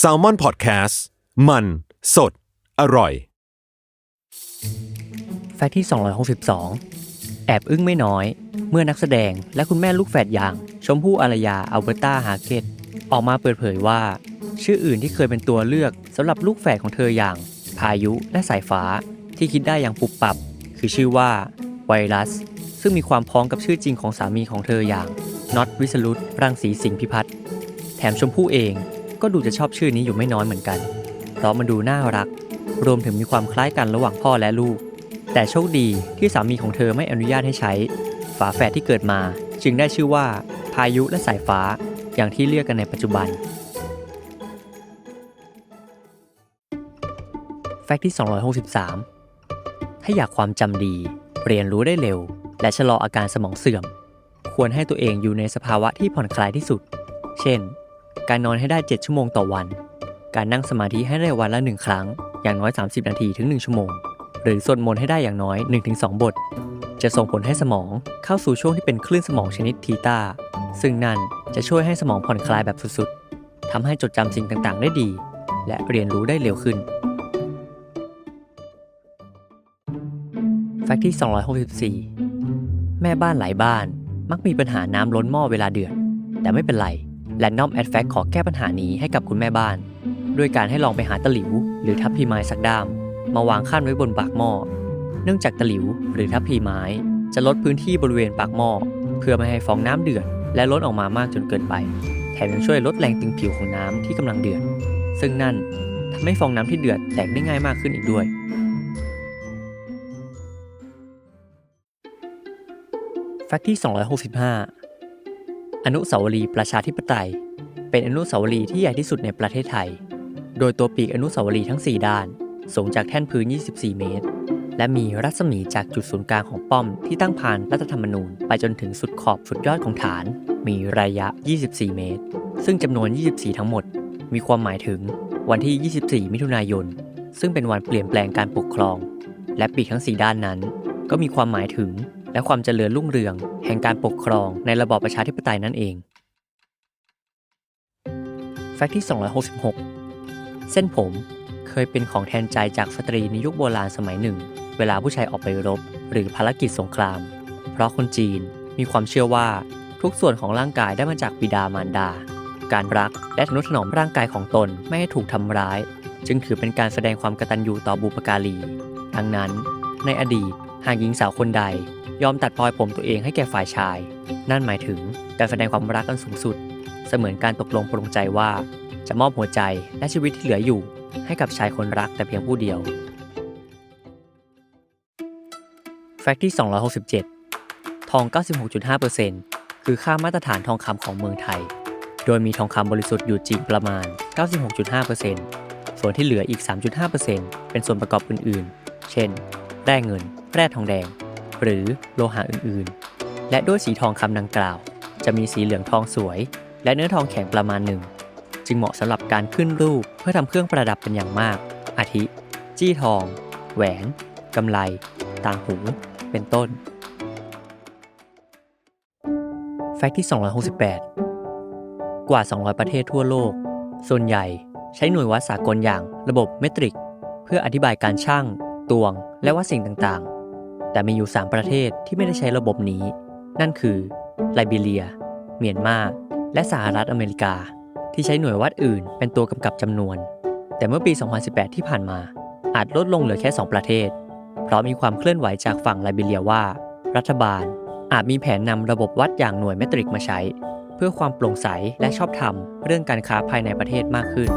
s a l ม o n PODCAST มัน สด อร่อย แฟกต์ที่ 262 แอบอึ้งไม่น้อย เมื่อนักแสดงและคุณแม่ลูกแฝดอย่าง ชมพู่อารยาอัลเบอร์ตาฮาเกตออกมาเปิดเผยว่า ชื่ออื่นที่เคยเป็นตัวเลือกสำหรับลูกแฝดของเธออย่าง พายุและสายฟ้าที่คิดได้อย่างปุบปับ คือชื่อว่า ไวรัส ซึ่งมีความพ้องกับชื่อจริงของสามีของเธออย่างน็อตวิสรุตรังสีสิงห์พิพัฒน์ แถมชมพู่เองก็ดูจะชอบชื่อนี้อยู่ไม่น้อยเหมือนกัน เพราะมันดูน่ารัก รวมถึงมีความคล้ายกันระหว่างพ่อและลูก แต่โชคดีที่สามีของเธอไม่อนุญาตให้ใช้ ฝาแฝดที่เกิดมา จึงได้ชื่อว่า พายุและสายฟ้า อย่างที่เรียกกันในปัจจุบัน แฟกต์ที่ 263 ถ้าอยากความจำดี เรียนรู้ได้เร็ว และชะลออาการสมองเสื่อม ควรให้ตัวเองอยู่ในสภาวะที่ผ่อนคลายที่สุด เช่น การนอนให้ได้ 7 ชั่วโมงต่อวัน การนั่งสมาธิให้ได้วันละ 1 ครั้ง อย่างน้อย 30 นาทีถึง 1 ชั่วโมง หรือสวดมนต์ให้ได้อย่างน้อย 1-2 บท จะส่งผลให้สมองเข้าสู่ช่วงที่เป็นคลื่นสมองชนิดทีตาซึ่งนั่นจะช่วยให้สมองผ่อนคลายแบบสุดๆทำให้จดจำสิ่งต่างๆ ได้ดี และเรียนรู้ได้เร็วขึ้นแฟกต์ที่ 264 แม่บ้านหลายบ้านมักมีปัญหาน้ำล้นหม้อเวลาเดือด แต่ไม่เป็นไร แ a น d อมแอดแฟกขอแก้ปัญหานี้ให้กับคุณแม่บ้าน ด้วยการให้ลองไปหาตะหลิว หรือทัพพีไม้สักด้าม มาวางขั้นไว้บนปากหม้อ เนื่องจากตะหลิว หรือทัพพีไม้ จะลดพื้นที่บริเวณปากหม้อ เพื่อไม่ให้ฟองน้ำเดือด และล้นออกมามากจนเกินไป แถมยังช่วยลดแรงตึงผิวของน้ำที่กำลังเดือด ซึ่งนั่นทำให้ฟองน้ำที่เดือดแตกได้ง่ายมากขึ้นอีกด้วยแฟกต์ที่ 265 อนุสาวรีย์ประชาธิปไตย เป็นอนุสาวรีย์ที่ใหญ่ที่สุดในประเทศไทย โดยตัวปีกอนุสาวรีย์ทั้ง 4 ด้าน สูงจากแท่นพื้น 24 เมตร และมีรัศมีจากจุดศูนย์กลางของป้อมที่ตั้งผ่านรัฐธรรมนูญ ไปจนถึงสุดขอบสุดยอดของฐาน มีระยะ 24 เมตร ซึ่งจำนวน 24 ทั้งหมด มีความหมายถึงวันที่ 24 มิถุนายน ซึ่งเป็นวันเปลี่ยนแปลงการปกครอง และปีกทั้ง 4 ด้านนั้น ก็มีความหมายถึง และความเจริญรุ่งเรือง แห่งการปกครองในระบอบประชาธิปไตยนั่นเอง แฟกต์ที่ 266 เส้นผมเคยเป็นของแทนใจจากสตรีในยุคโบราณสมัยหนึ่ง เวลาผู้ชายออกไปรบ หรือภารกิจสงคราม เพราะคนจีนมีความเชื่อว่าทุกส่วนของร่างกายได้มาจากบิดามารดา การรักและทนุถนอมร่างกายของตนไม่ให้ถูกทำร้าย จึงถือเป็นการแสดงความกตัญญูต่อบุปการีดังนั้น ในอดีตหากหญิงสาวคนใด ยอมตัดพลอยผมตัวเองให้แก่ฝ่ายชาย นั่นหมายถึงการแสดงความรักอันสูงสุด เสมือนการตกลงปรงใจว่า จะมอบหัวใจและชีวิตที่เหลืออยู่ ให้กับชายคนรักแต่เพียงผู้เดียว แฟกต์ที่ 267 ทอง 96.5%คือค่ามาตรฐานทองคำของเมืองไทย โดยมีทองคำบริสุทธิ์อยู่จริงประมาณ 96.5%ส่วนที่เหลืออีก 3.5%เป็นส่วนประกอบอื่นๆ เช่น แร่เงิน แร่ทองแดง หรือโลหะอื่นๆ และด้วยสีทองคำดังกล่าว จะมีสีเหลืองทองสวย และเนื้อทองแข็งประมาณหนึ่ง จึงเหมาะสำหรับการขึ้นรูปเพื่อทำเครื่องประดับเป็นอย่างมาก อาทิ จี้ทอง แหวนกำไล ต่างหู เป็นต้น แฟกต์ที่ 268 กว่า 200 ประเทศทั่วโลก ส่วนใหญ่ใช้หน่วยวัดสากลอย่างระบบเมตริก เพื่ออธิบายการช่างตวง และวัดสิ่งต่างๆ แต่มีอยู่ 3 ประเทศที่ไม่ได้ใช้ระบบนี้ นั่นคือไลบีเรีย เมียนมา และสหรัฐอเมริกา ที่ใช้หน่วยวัดอื่นเป็นตัวกำกับจำนวน แต่เมื่อปี 2018 ที่ผ่านมา อาจลดลงเหลือแค่ 2 ประเทศ เพราะมีความเคลื่อนไหวจากฝั่งไลบีเรียว่า รัฐบาลอาจมีแผนนำระบบวัดอย่างหน่วยเมตริกมาใช้ เพื่อความโปร่งใสและชอบธรรมเรื่องการค้าภายในประเทศมากขึ้น